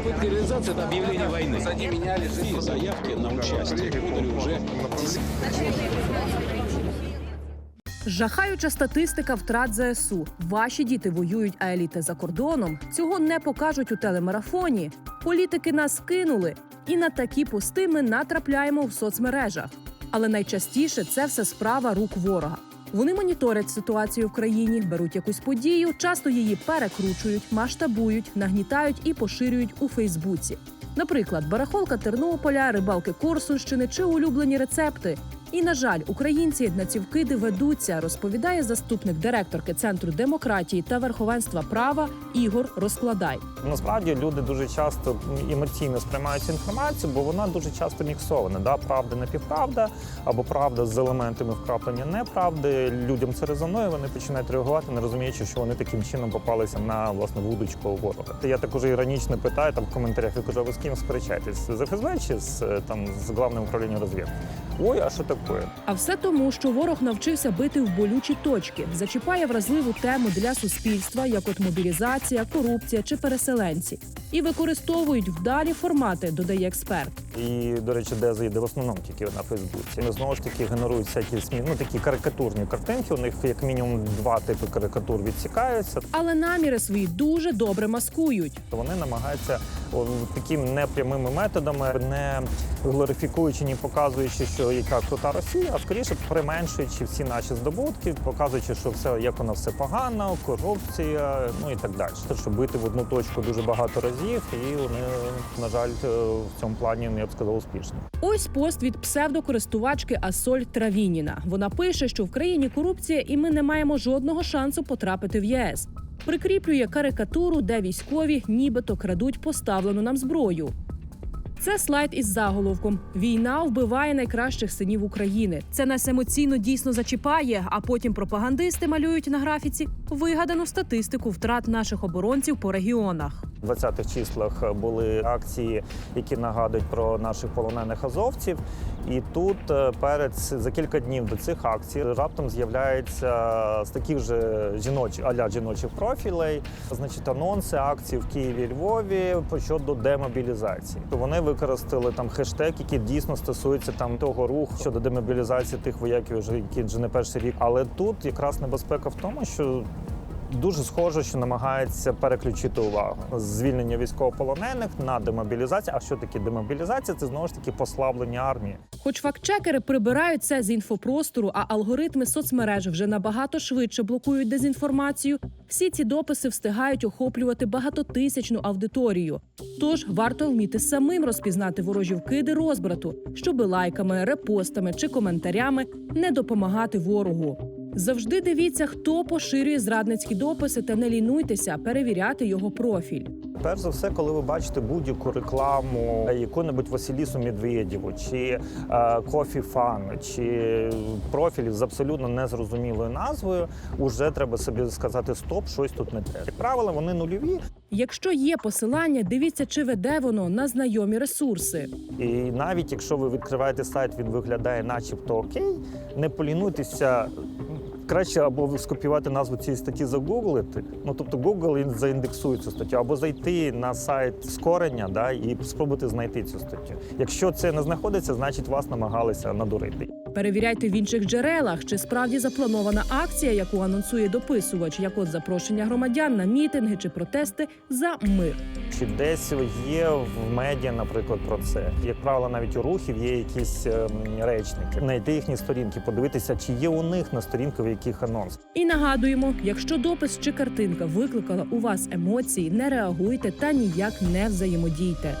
попытка реализации это объявление войны. Позади меня лежит И заявки на участие подали уже Жахаюча статистика втрат ЗСУ. Ваші діти воюють, а еліти за кордоном. Цього не покажуть у телемарафоні. Політики нас кинули, і на такі пости ми натрапляємо в соцмережах. Але найчастіше це все справа рук ворога. Вони моніторять ситуацію в країні, беруть якусь подію, часто її перекручують, масштабують, нагнітають і поширюють у Фейсбуці. Наприклад, барахолка Тернополя, рибалки Корсунщини чи улюблені рецепти. І на жаль, українці на ці вкиди ведуться, розповідає заступник директорки центру демократії та верховенства права Ігор Розкладай. Насправді люди дуже часто емоційно сприймають інформацію, бо вона дуже часто міксована. Да? Правда, напівправда, або правда з елементами вкраплення неправди. Людям це резонує, вони починають реагувати, не розуміючи, що вони таким чином попалися на власне вудочку ворога. Я також іронічно питаю там в коментарях, я кажу, ви з ким сперечаєтесь? З ФСБ чи з е, там з головним управлінням розвідки? Ой, а що таке? А все тому, що ворог навчився бити в болючі точки, зачіпає вразливу тему для суспільства, як от мобілізація, корупція чи переселенці, і використовують вдалі формати, додає експерт. І, до речі, де зайде в основному тільки на Фейсбуці. І знову ж таки генерують всякі смі... ну, такі карикатурні картинки. У них як мінімум два типи карикатур відсікаються. Але наміри свої дуже добре маскують. То вони намагаються такими непрямими методами, не глорифікуючи, ні показуючи, що яка крута Росія, а скоріше применшуючи всі наші здобутки, показуючи, що все як воно все погано, корупція, ну і так далі. Те, що бити в одну точку дуже багато разів, і вони, на жаль, е, в цьому плані я б сказав успішні. Ось пост від псевдокористувачки Асоль Травініна. Вона пише, що в країні корупція, і ми не маємо жодного шансу потрапити в ЄС. Прикріплює карикатуру, де військові нібито крадуть поставлену нам зброю. Це слайд із заголовком Війна вбиває найкращих синів України. Це нас емоційно дійсно зачіпає. А потім пропагандисти малюють на графіці вигадану статистику втрат наших оборонців по регіонах. У 20-х числах були акції, які нагадують про наших полонених азовців. І тут е, перед за кілька днів до цих акцій раптом з'являється з таких же жіночих аля жіночих профілей, значить анонси акцій в Києві і Львові щодо демобілізації. Вони використали там хештег, який дійсно стосується там того руху щодо демобілізації тих вояків, які вже не перший рік. Але тут якраз небезпека в тому, що Дуже схоже, що намагається переключити увагу звільнення військовополонених на демобілізацію. А що таке демобілізація? Це знову ж таки послаблення армії. Хоч фактчекери прибирають це з інфопростору, а алгоритми соцмереж вже набагато швидше блокують дезінформацію. Всі ці дописи встигають охоплювати багатотисячну аудиторію. Тож варто вміти самим розпізнати ворожі вкиди розбрату, щоби лайками, репостами чи коментарями не допомагати ворогу. Завжди дивіться, хто поширює зрадницькі дописи, та не лінуйтеся перевіряти його профіль. Перш за все, коли ви бачите будь-яку рекламу яку-небудь Василісу Медведєву, чи е, Кофі Фан, чи профіль з абсолютно незрозумілою назвою, уже треба собі сказати стоп, щось тут не те. Як правило, вони нульові, Якщо є посилання, дивіться, чи веде воно на знайомі ресурси. і навіть якщо ви відкриваєте сайт, він виглядає, начебто окей, не полінуйтеся. Краще або скопіювати назву цієї статті загуглити. Ну тобто Google він заіндексує цю статтю, або зайти на сайт скорення, да, і спробувати знайти цю статтю. Якщо це не знаходиться, значить вас намагалися надурити. Перевіряйте в інших джерелах, чи справді запланована акція, яку анонсує дописувач, як от запрошення громадян на мітинги чи протести за мир. Чи десь є в медіа, наприклад, про це. Як правило, навіть у рухів є якісь ем, речники. Знайти їхні сторінки, подивитися, чи є у них на сторінках яких анонс. І нагадуємо, якщо допис чи картинка викликала у вас емоції, не реагуйте та ніяк не взаємодійте.